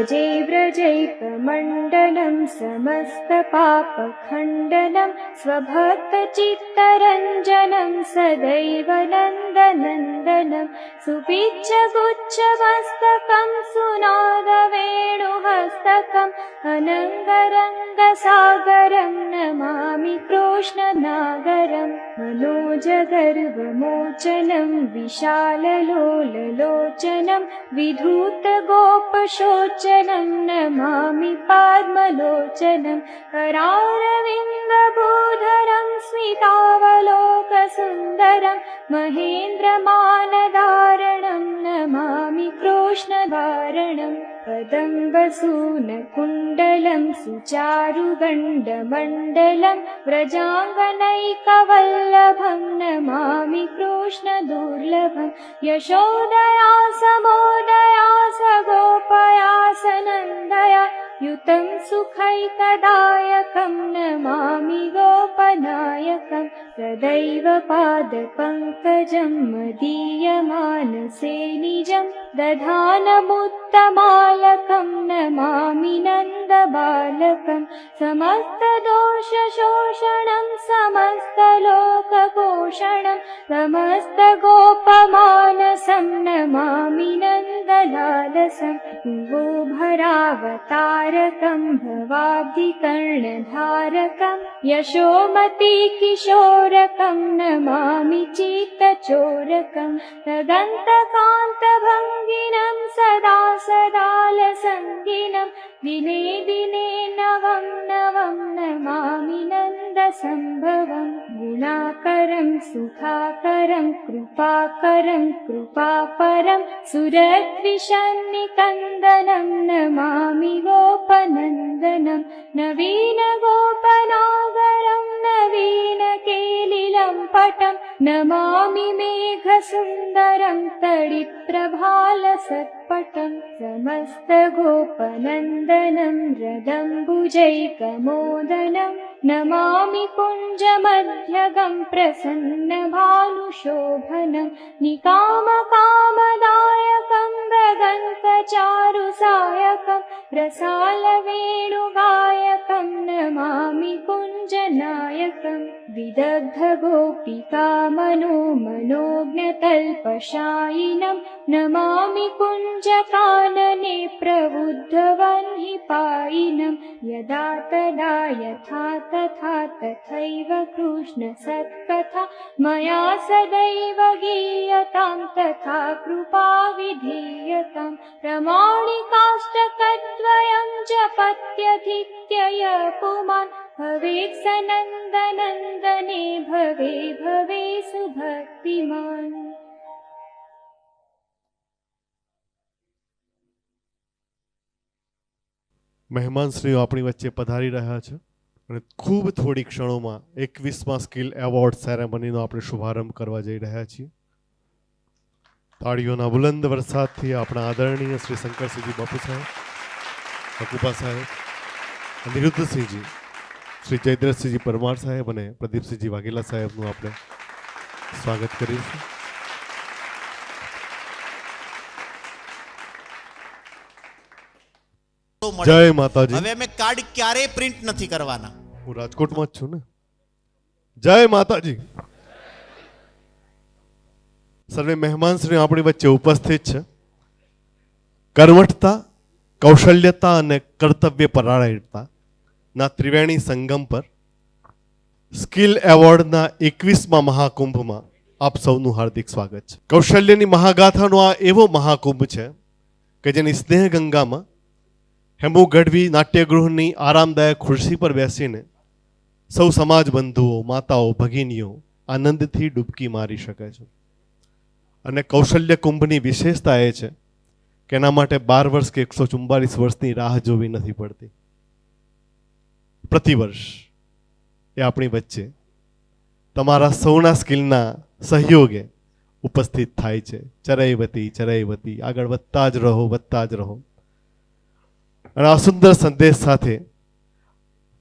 व्रजे व्रजैकमण्डलं समस्तपापखण्डनं स्वभक्तचित्तरञ्जनं सदैव नन्दनन्दनं सुपिच्छगुच्छमस्तकं सुनादवेणुहस्तकम् अनङ्गरङ्गसागरं नमामि कृष्णनागरं मनोजगर्वमोचनं विशाललोललोचनं विधूतगोपशोचनं नमामि पाद्मलोचनं करारविन्दभूधरं स्मितावलोकसुन्दरं महेन्द्रमानधारणं नमामि कृष्णधारणं कदम्बसूनकुण्डलं सुचारुगण्डमण्डलं व्रजाङ्गनैकवल्लभं नमामि कृष्णदुर्लभं। यशोदया समोदया स गोपया सनन्दया युतं सुखैकदायकं नमामि गोपनायकं। सदैव पादपङ्कजं मदीयमानसे निजं दधानमुत्तमालकं नमामि नन्दबालकं। समस्तदोषशोषणं समस्तलोकपोषणं समस्तगोपमानसं नमामि नन्दलालसं। भुवो भरावतारकं भवाब्धिकर्णधारकं यशोमती किशोरकं नमामि चित्तचोरकं तदन्तकान्तभङ्गिनं सदा सदालसङ्गिनं दिने दिने नवं नवं नमामि नन्दसम्भवं गुणाकरं सुखाकरं कृपाकरं कृपापरं। सुरद्विषन्निकन्दनं नमामि गोपनन्दनं नवीनगोपनागरं नवीनकेलिलं पटं। नमामि मेघसुन्दरं तडिप्रभालसत्पटं। समस्तगोपनन्दनं रदम्बुजैकमोदनं नमामि कुञ्जमध्यगं प्रसन्नभानुशोभनं निकामकामदायकं मृगन्तचारुसायकं रसालवेणुगायकं नमामि कुञ्जनायकं विदग्धगोपिका मनो मनोज्ञतल्पशायिनं नमामि कुञ्जकानने प्रबुद्धवह्निपायिनं यदा तदा यथा तथा तथैव कृष्णसत्कथा मया सदैव गीयतां तथा कृपा विधीयतां प्रमाणिकाष्टकद्वयं जपत्यधित्यय पुमान् भवेत् स नन्दनन्दने भवे भवे सुभक्तिमान् મહેમાનશ્રીઓ આપણી વચ્ચે પધારી રહ્યા છે અને ખૂબ થોડી ક્ષણોમાં એકવીસમાં સ્કિલ એવોર્ડ સેરેમનીનો આપણે શુભારંભ કરવા જઈ રહ્યા છીએ. તાળીઓના બુલંદ વરસાદથી આપણા આદરણીય શ્રી શંકરસિંહજી બાપુ સાહેબ અકુપા સાહેબ અનિરુદ્ધસિંહજી શ્રી જયદ્રથસિંહજી પરમાર સાહેબ અને પ્રદીપસિંહજી વાઘેલા સાહેબનું આપણે સ્વાગત કરીશું. જય માતાજી. હવે અમે કાર્ડ ક્યારેય પ્રિન્ટ નથી કરવાના. હું રાજકોટમાં જ છું ને. જય માતાજી. સર્વે મહેમાન શ્રી આપણી વચ્ચે ઉપસ્થિત છે. કર્મઠતા, કૌશલ્યતા અને કર્તવ્ય પરાયણતા ના ત્રિવેણી સંગમ પર સ્કિલ એવોર્ડના એકવીસમાં મહાકુંભમાં આપ સૌનું હાર્દિક સ્વાગત છે. કૌશલ્યની મહાગાથાનો આ એવો મહાકુંભ છે કે જેની સ્નેહ ગંગામાં હેમુ ગઢવી નાટ્યગૃહની આરામદાયક ખુરશી પર બેસીને સૌ સમાજ બંધુઓ, માતાઓ, ભગિનીઓ આનંદથી ડૂબકી મારી શકે છે. અને કૌશલ્ય કુંભની વિશેષતા એ છે કે એના માટે બાર વર્ષ કે એકસો ચુમ્બાલીસ વર્ષની રાહ જોવી નથી પડતી. પ્રતિવર્ષ એ આપણી વચ્ચે તમારા સૌના સ્કિલના સહયોગે ઉપસ્થિત થાય છે. ચરૈવતી ચરૈવતી, આગળ વધતા જ રહો, વધતા જ રહો. અને આ સુંદર સંદેશ સાથે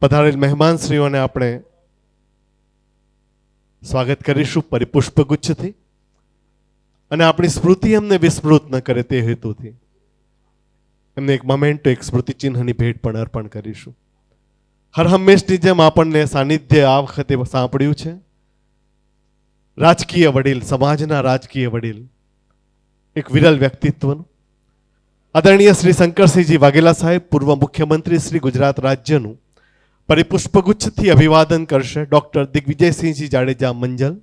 પધારેલ મહેમાન શ્રીઓને આપણે સ્વાગત કરીશું પરિપુષ્પ ગુચ્છથી. અને આપણી સ્મૃતિ એમને વિસ્મૃત ન કરે તે હેતુથી. એમને એક મોમેન્ટો, એક સ્મૃતિ ચિહ્નની ભેટ પણ અર્પણ કરીશું. હર હંમેશની જેમ આપણને સાનિધ્ય આ વખતે સાંપડ્યું છે. રાજકીય વડીલ, સમાજના રાજકીય વડીલ, એક વિરલ વ્યક્તિત્વનું. આદરણીય શ્રી શંકરસિંહજી વાઘેલા સાહેબ, પૂર્વ મુખ્યમંત્રી શ્રી ગુજરાત રાજ્યનું પરિપુષ્પગુચ્છથી અભિવાદન કરશે ડૉક્ટર દિગ્વિજયસિંહજી જાડેજા મંજલ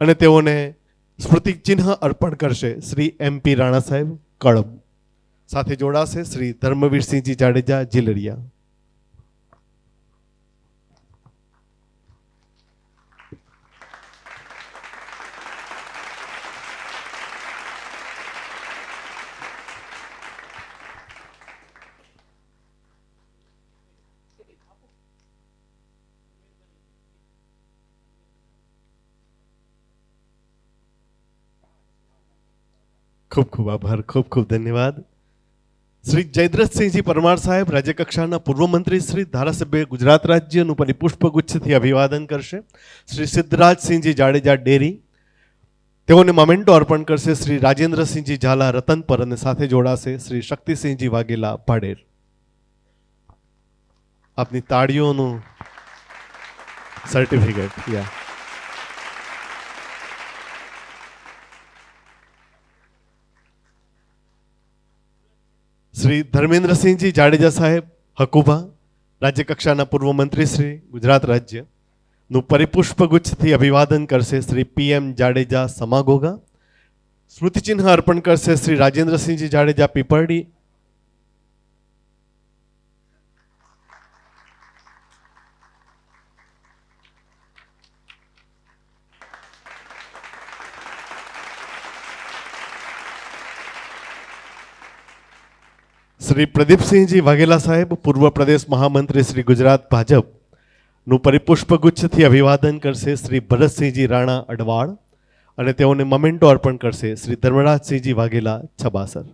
અને તેઓને સ્મૃતિચિહ્ન અર્પણ કરશે શ્રી એમપી રાણા સાહેબ કળબ. સાથે જોડાશે શ્રી ધર્મવીરસિંહજી જાડેજા જીલરિયા. ખૂબ ખૂબ આભાર, ખૂબ ખૂબ ધન્યવાદ. શ્રી જયદ્રથસિંહજી પરમાર સાહેબ, રાજ્યકક્ષાના પૂર્વ મંત્રી શ્રી ધારાસભ્ય ગુજરાત રાજ્યનું પરિપુષ્પ ગુચ્છથી અભિવાદન કરશે. શ્રી સિદ્ધરાજસિંહજી જાડેજા ડેરી, તેઓને મોમેન્ટો અર્પણ કરશે. શ્રી રાજેન્દ્રસિંહજી ઝાલા રતનપર અને સાથે જોડાશે શ્રી શક્તિસિંહજી વાઘેલા ભાડેર આપની તાળીઓનું સર્ટિફિકેટ યા શ્રી ધર્મેન્દ્રસિંહજી જાડેજા સાહેબ, હકુભા, રાજ્યકક્ષાના પૂર્વ મંત્રી શ્રી, ગુજરાત રાજ્યનું પરિપુષ્પ ગુચ્છથી અભિવાદન કરશે શ્રી પીએમ જાડેજા સમાગોગા. સ્મૃતિચિહ્ન અર્પણ કરશે શ્રી રાજેન્દ્રસિંહજી જાડેજા પીપરડી. શ્રી પ્રદીપસિંહજી વાઘેલા સાહેબ, પૂર્વ પ્રદેશ મહામંત્રી શ્રી ગુજરાત ભાજપનું પરિપુષ્પગુચ્છથી અભિવાદન કરશે શ્રી ભરતસિંહજી રાણા અડવાળ અને તેઓને મમેન્ટો અર્પણ કરશે શ્રી ધર્મરાજસિંહજી વાઘેલા છબાસર.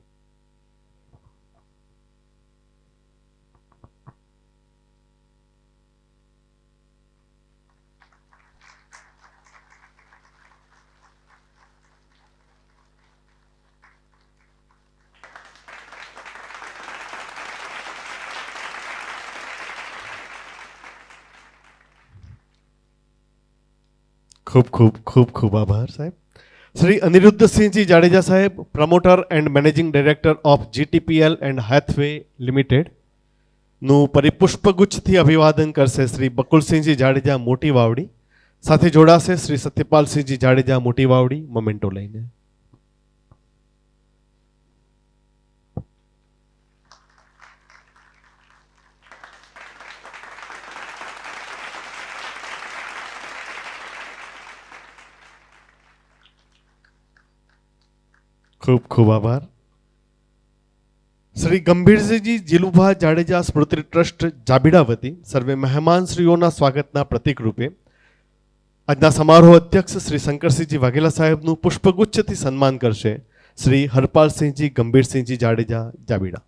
ખૂબ ખૂબ ખૂબ ખૂબ આભાર સાહેબ. Shri Aniruddhsinhji Jadeja saheb, promoter and managing director of GTPL and Hathway લિમિટેડનું પરિપુષ્પગુચ્છથી અભિવાદન કરશે શ્રી બકુલસિંહજી જાડેજા મોટી વાવડી. સાથે જોડાશે શ્રી સત્યપાલસિંહજી જાડેજા મોટી વાવડી. મોમેન્ટો લઈને. ખૂબ ખૂબ આભાર. શ્રી ગંભીરસિંહજી જીલુભા જાડેજા સ્મૃતિ ટ્રસ્ટ જાબીડા વતી સર્વે મહેમાનશ્રીઓના સ્વાગતના પ્રતિકરૂપે આજના સમારોહ અધ્યક્ષ શ્રી શંકરસિંહજી વાઘેલા સાહેબનું પુષ્પગુચ્છથી સન્માન કરશે શ્રી હરપાલસિંહજી ગંભીરસિંહજી જાડેજા જાબીડા.